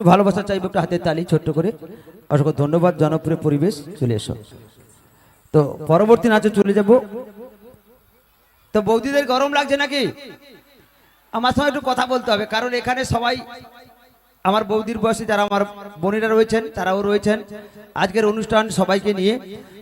ভালোবাসা চাইব একটু হাতের তালি ছোট্ট করে। অসংখ্য ধন্যবাদ, জনপ্রিয় পরিবেশ, চলে এসো। তো পরবর্তী নাচে চলে যাব। তো বৌদিদের গরম লাগছে নাকি? আমার সঙ্গে একটু কথা বলতে হবে, কারণ এখানে সবাই আমার বৌদির বয়সে যারা আমার বোনেরা রয়েছেন, তারাও রয়েছেন। আজকের অনুষ্ঠান সবাইকে নিয়ে।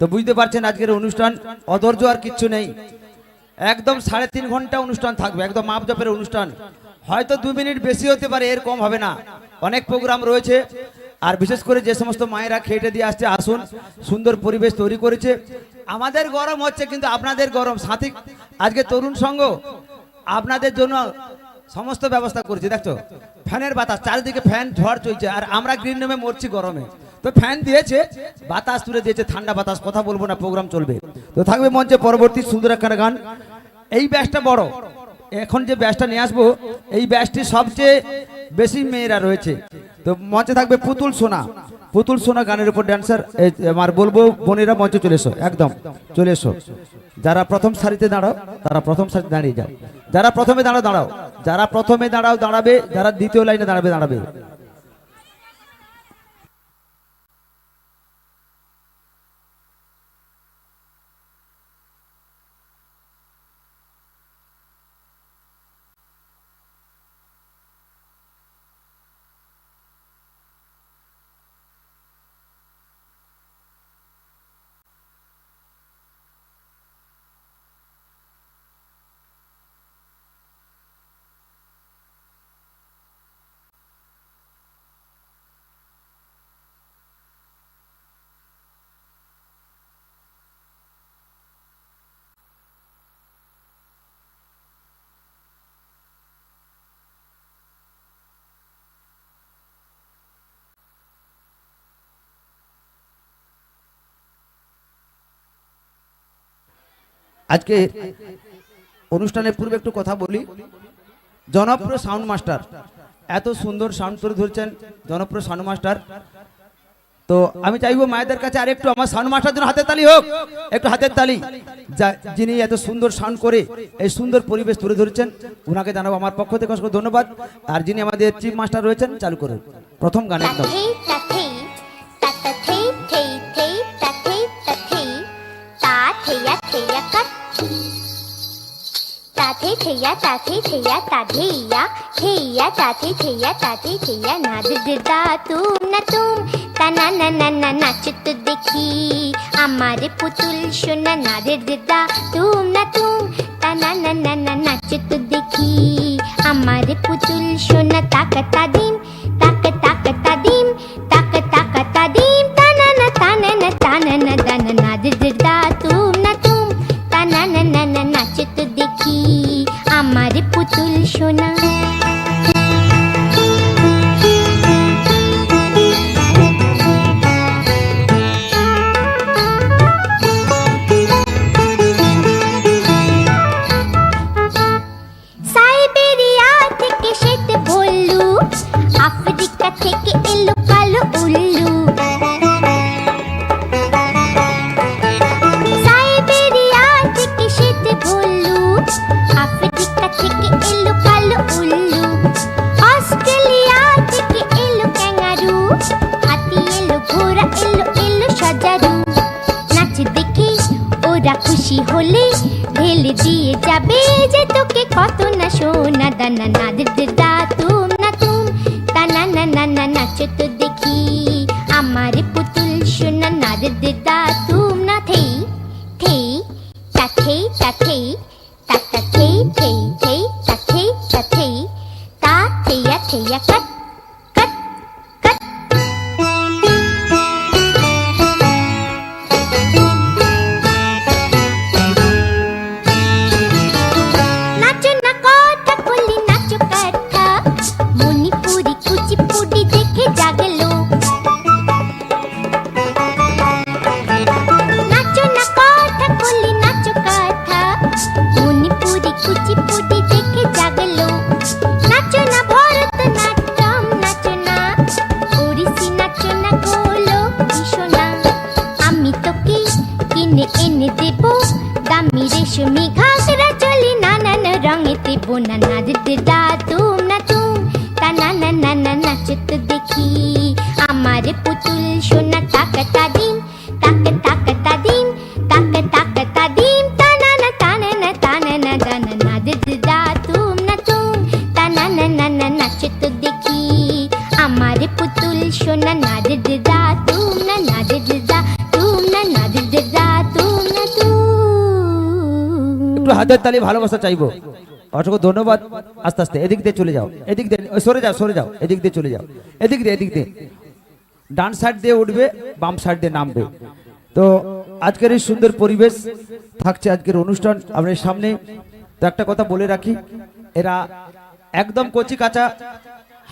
তো বুঝতে পারছেন আজকের অনুষ্ঠান অধৈর্য আর কিচ্ছু নেই। একদম সাড়ে তিন ঘণ্টা অনুষ্ঠান থাকবে, একদম মাপ জপের অনুষ্ঠান। হয়তো দু মিনিট বেশি হতে পারে, এর কম হবে না। অনেক প্রোগ্রাম রয়েছে। আর বিশেষ করে যে সমস্ত মায়েরা খেটে দিয়ে আসছে, আসুন, সুন্দর পরিবেশ তৈরি করেছে। আমাদের গরম হচ্ছে, কিন্তু আপনাদের গরম। সাথী আজকে তরুণ সংঘ আপনাদের জন্য সমস্ত ব্যবস্থা করেছি, দেখছ? ফ্যানের বাতাস, চারিদিকে ফ্যান, ঝড় চলছে, আর আমরা গ্রিন রুমে মরছি গরমে। তো ফ্যান দিয়েছে, বাতাস তুলে দিয়েছে, ঠান্ডা বাতাস, কথা বলব না প্রোগ্রাম চলবে। তো থাকবে মঞ্চে পরবর্তী সুন্দর একটা গান। এই ব্যাসটা বড়। এখন যে ব্যাসটা নিয়ে আসব, এই ব্যাচটি সবচেয়ে বেশি মেয়েরা রয়েছে। তো মঞ্চে থাকবে পুতুল সোনা। পুতুল সোনা গানের উপর ড্যান্সার আমার বলব বোনেরা মঞ্চে চলে এসো, একদম চলে এসো। যারা প্রথম সারিতে দাঁড়াও, তারা প্রথম সারিতে দাঁড়িয়ে যায় যারা প্রথমে দাঁড়াও দাঁড়াও। যারা প্রথমে দাঁড়াও, দাঁড়াবে। যারা দ্বিতীয় লাইনে দাঁড়াবে দাঁড়াবে। আজকে অনুষ্ঠানের পূর্বে একটু কথা বলি জনপ্রিয় সাউন্ড মাস্টার এত সুন্দর সাউন্ড তুলে ধরছেন জনপ্রিয় সাউন্ড মাস্টার তো আমি চাইব মায়েদের কাছে আরেকটু আমার সাউন্ড মাস্টার জন্য হাতের তালি হোক একটু হাতের তালি যা- যিনি এত সুন্দর সাউন্ড করে এই সুন্দর পরিবেশ তুলে ধরেছেন ওনাকে জানাব আমার পক্ষ থেকে অসংখ্য ধন্যবাদ আর যিনি আমাদের চিফ মাস্টার রয়েছেন চালু করুন প্রথম গান একদম Tathei, tathei, tathei, theya tathe theya tatheya theya tathe theya tathe theya নাদ দিদা তুম না তুম তা না না না না নাচ তো দেখি আমার পুতুল সোনা নাদের দিদা তুম না তুম তা না না না না নাচ তো দেখি আমার পুতুল সোনা তাকা তাদিম খুশি হলে ঢেলে দিয়ে যাবে যে তোকে কত না সোনা। দানা নাদের দিদা তুম না তুম তানা না না না নাচ তো দেখি। আমার পুতুল সোনা নাদের দিদা তুম না থেই থেই, তা থেই তা থেই, তা তা থেই থেই থেই, তা থেই তা থেই, তা থেয়া কাট কাট দামি রেশমি চলি নানান রঙে দেব না নাচ দিদা তুম না তুম তা না না না না নাচ তো দেখি সোনা তাকতা দিম তাক তাকতা দিম তাক তাকতা দিম তানা না তানা না তানা না দানা না দিদা তুম না তুম তানা না না না দেখি। আমার পুতুল সোনা না দিদা হাতের তালি ভালোবাসা চাইব। অসংখ্য ধন্যবাদ। আস্তে আস্তে, এদিক দিয়ে চলে যাও, এদিক দিয়ে সরে যাও সরে যাও, এদিক দিয়ে চলে যাও, এদিক দিয়ে এদিক দিয়ে। ডান সাইড দিয়ে উঠবে, বাম সাইড দিয়ে নামবে। তো আজকের এই সুন্দর পরিবেশ থাকছে আজকের অনুষ্ঠান আপনার সামনে। তো একটা কথা বলে রাখি, এরা একদম কচি কাঁচা,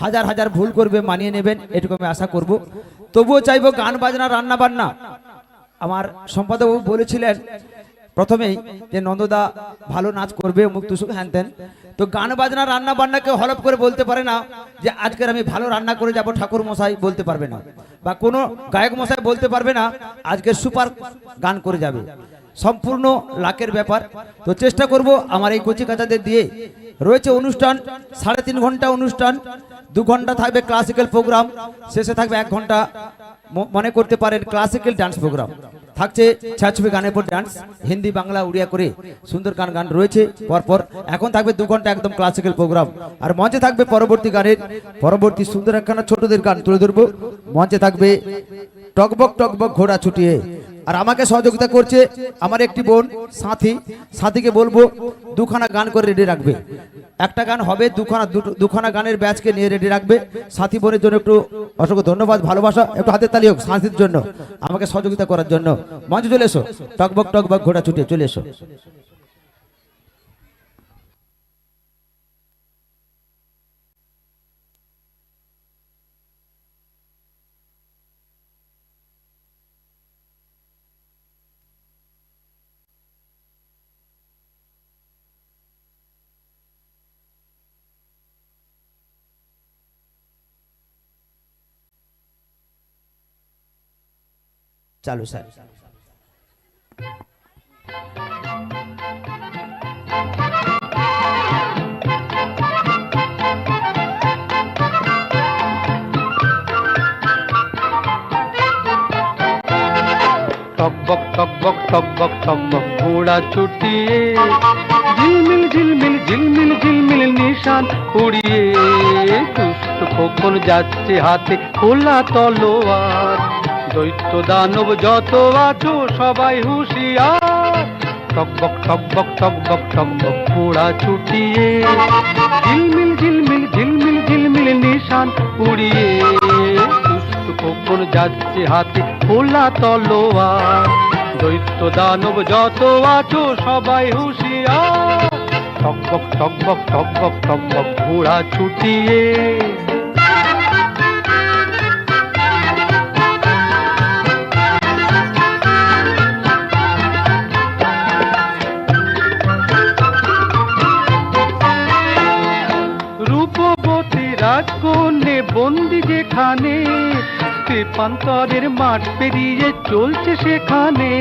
হাজার হাজার ভুল করবে, মানিয়ে নেবেন, এটুকু আমি আশা করব। তবুও চাইব গান বাজনা, রান্না বান্না। আমার সম্পাদকবাবু বলেছিলেন প্রথমেই যে নন্দদা ভালো নাচ করবে, মুখ তুসুক হ্যান ত্যান। তো গান বাজনা, রান্না বান্না কেউ হলপ করে বলতে পারে না যে আজকের আমি ভালো রান্না করে যাব, ঠাকুর মশাই বলতে পারবে না। বা কোনো গায়ক মশাই বলতে পারবে না, আজকে সুপার গান করে যাবে। সম্পূর্ণ লাকের ব্যাপার। তো চেষ্টা করব আমার এই কচি কাচাদের দিয়ে। রয়েছে অনুষ্ঠান, সাড়ে তিন ঘণ্টা অনুষ্ঠান, দু ঘণ্টা থাকবে ক্লাসিক্যাল প্রোগ্রাম শেষে থাকবে এক ঘণ্টা মনে করতে পারেন ক্লাসিক্যাল ডান্স প্রোগ্রাম থাকছে। ছাছবি গানের পর ডান্স হিন্দি, বাংলা, উড়িয়া করে সুন্দর গান গান রয়েছে পরপর। এখন থাকবে দু ঘণ্টা একদম ক্লাসিক্যাল প্রোগ্রাম আর মঞ্চে থাকবে পরবর্তী গানের, পরবর্তী সুন্দর একখানা ছোটদের গান তুলে ধরবো। মঞ্চে থাকবে টকবক টকবক ঘোড়া ছুটিয়ে আর আমাকে সহযোগিতা করছে আমার একটি বোন সাথী। সাথীকে বলব, দুখানা গান করে রেডি রাখবে। একটা গান হবে, দুখানা দুখানা গানের ব্যাচকে নিয়ে রেডি রাখবে। সাথী বোনের জন্য একটু অসংখ্য ধন্যবাদ, ভালোবাসা, একটু হাতের তালি হোক, সাথীর জন্য, আমাকে সহযোগিতা করার জন্য। মঞ্চে চলে এসো। টকবক টকবক, ঘোড়া ছুটে চলে এসো। চালু, স্যার। টকবক টকবক টকবক টকবক ঘোড়া ছুটিয়ে ঝিলমিল ঝিলমিল ঝিলমিল ঝিলমিল নিশান উড়িয়ে দুষ্ট কখন যাচ্ছে হাতে খোলা তলোয়ার। দৈত্য দানব যত আছো, সবাই হুঁশিয়ার। টকবক টকবক টকবক টকবক ঘোড়া ছুটিয়ে। ঝিলমিল ঝিলমিল ঝিলমিল ঝিলমিল নিশান উড়িয়ে কখন যাচ্ছে হাতে খোলা তলোয়ার। দৈত্য দানব যত আছো, সবাই হুঁশিয়ার। টকবক টকবক টকবক টকবক ঘোড়া ছুটিয়ে। শ্রীপান্তরের মাঠ পেরিয়ে চলছে সেখানে।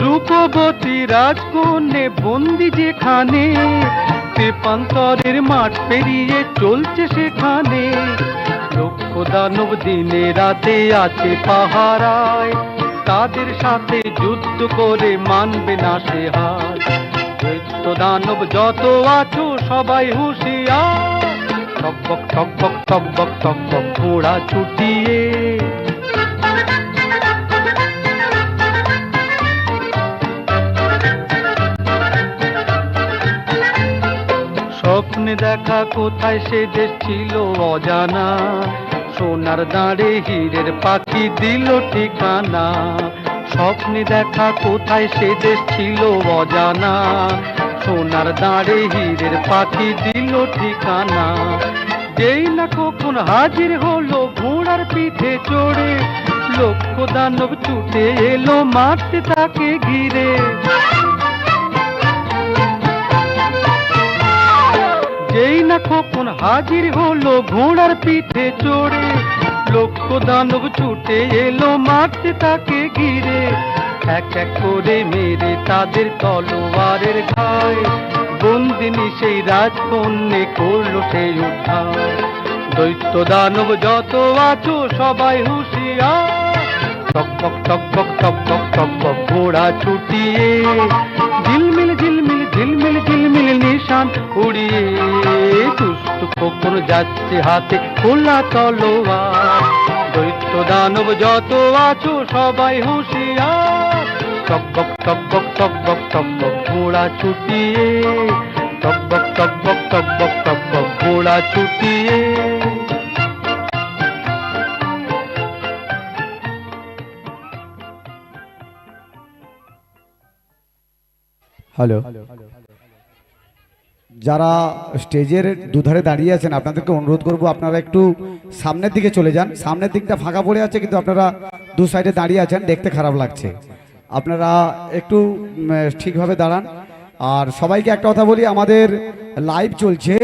রূপবতী রাজকন্যে বন্দি যেখানে শ্রীপান্তরের মাঠ পেরিয়ে চলছে সেখানে। লক্ষ দানব দিনে রাতে আছে পাহারায়, তাদের সাথে যুদ্ধ করে মানবে না সে হার। দানব যত আছো সবাই হুঁশিয়ার। টকবক টকবক টকবক টকবক ঘোড়া ছুটিয়ে। স্বপ্নে দেখা কোথায় সে দেশ ছিল অজানা। সোনার দাঁড়ে হীরের পাখি দিল ঠিকানা। স্বপ্নে দেখা কোথায় সে দেশ ছিল অজানা। সোনার দাঁড়ে হীরের পাখি দিল ঠিকানা। যেই না কখন হাজির হলো ঘোড়ার পিঠে চড়ে লক্ষ দানব ছুটে এলো মারতে তাকে ঘিরে। যেই না কখন হাজির হলো ঘোড়ার পিঠে চড়ে লক্ষ দানব ছুটে এলো মারতে তাকে ঘিরে। এক এক করে মেরে তাদের তলোয়ারের ঘায় কোন দিনই সেই রাজকন্যে করল সেই উদ্ধার? দৈত্য দানব যত আছো, সবাই হুঁশিয়ার। টকবক টকবক টকবক টকবক ঘোড়া ছুটিয়ে ঝিলমিল ঝিলমিল ঝিলমিল ঝিলমিল নিশান উড়িয়ে দুষ্ট কখন যাচ্ছে হাতে খোলা তলোয়ার। দৈত্য দানব যত আছো, সবাই হুঁশিয়ার। টকবক টকবক টকবক টকবক ঘোড়া ছুটিয়ে টকবক টকবক টকবক টকবক ঘোড়া ছুটিয়ে হ্যালো যারা স্টেজের দুধারে দাঁড়িয়ে আছেন আপনাদেরকে অনুরোধ করব আপনারা একটু সামনের দিকে চলে যান। সামনের দিকটা ফাঁকা পড়ে আছে কিন্তু আপনারা দু সাইডে দাঁড়িয়ে আছেন দেখতে খারাপ লাগছে। আপনারা একটু ঠিকভাবে দাঁড়ান। আর সবাইকে একটা কথা বলি, আমাদের লাইভ চলছে।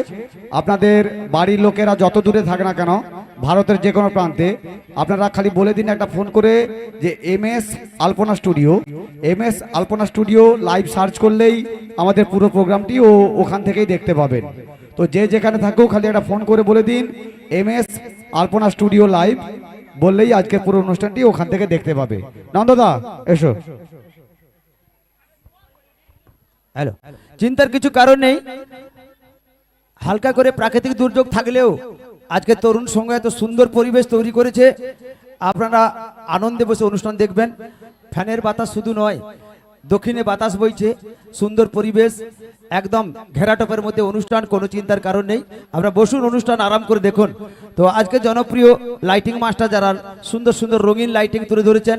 আপনাদের বাড়ির লোকেরা যত দূরে থাক না কেন, ভারতের যে কোনো প্রান্তে, আপনারা খালি বলে দিন একটা ফোন করে যে M S Alpana studio. M S Alpana studio live search করলেই আমাদের পুরো প্রোগ্রামটি ও ওখান থেকেই দেখতে পাবেন। তো যে যেখানে থাকেও খালি একটা ফোন করে বলে দিন, M S Alpana studio live বললেই আজকে পুরো অনুষ্ঠানটি ওখান থেকে দেখতে পাবে। নন্দদা, এসো। হ্যালো। চিন্তার কিছু কারণ নেই। হালকা করে প্রাকৃতিক দুর্যোগ থাকলেও আজকে তরুণ সঙ্গে এত সুন্দর পরিবেশ তৈরি করেছে। আপনারা আনন্দে বসে অনুষ্ঠান দেখবেন। ফ্যানের বাতাস শুধু নয় দক্ষিণে বাতাস বইছে, সুন্দর পরিবেশ, একদম ঘেরাটপের মধ্যে অনুষ্ঠান, কোনো চিন্তার কারণ নেই। আমরা বসুন, অনুষ্ঠান আরাম করে দেখুন। তো আজকে জনপ্রিয় লাইটিং মাস্টার যারা সুন্দর সুন্দর রঙিন লাইটিং তুলে ধরেছেন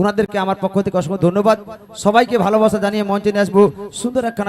ওনাদেরকে আমার পক্ষ থেকে অসংখ্য ধন্যবাদ। সবাইকে ভালোবাসা জানিয়ে মঞ্চে নিয়ে আসব সুন্দর একখানা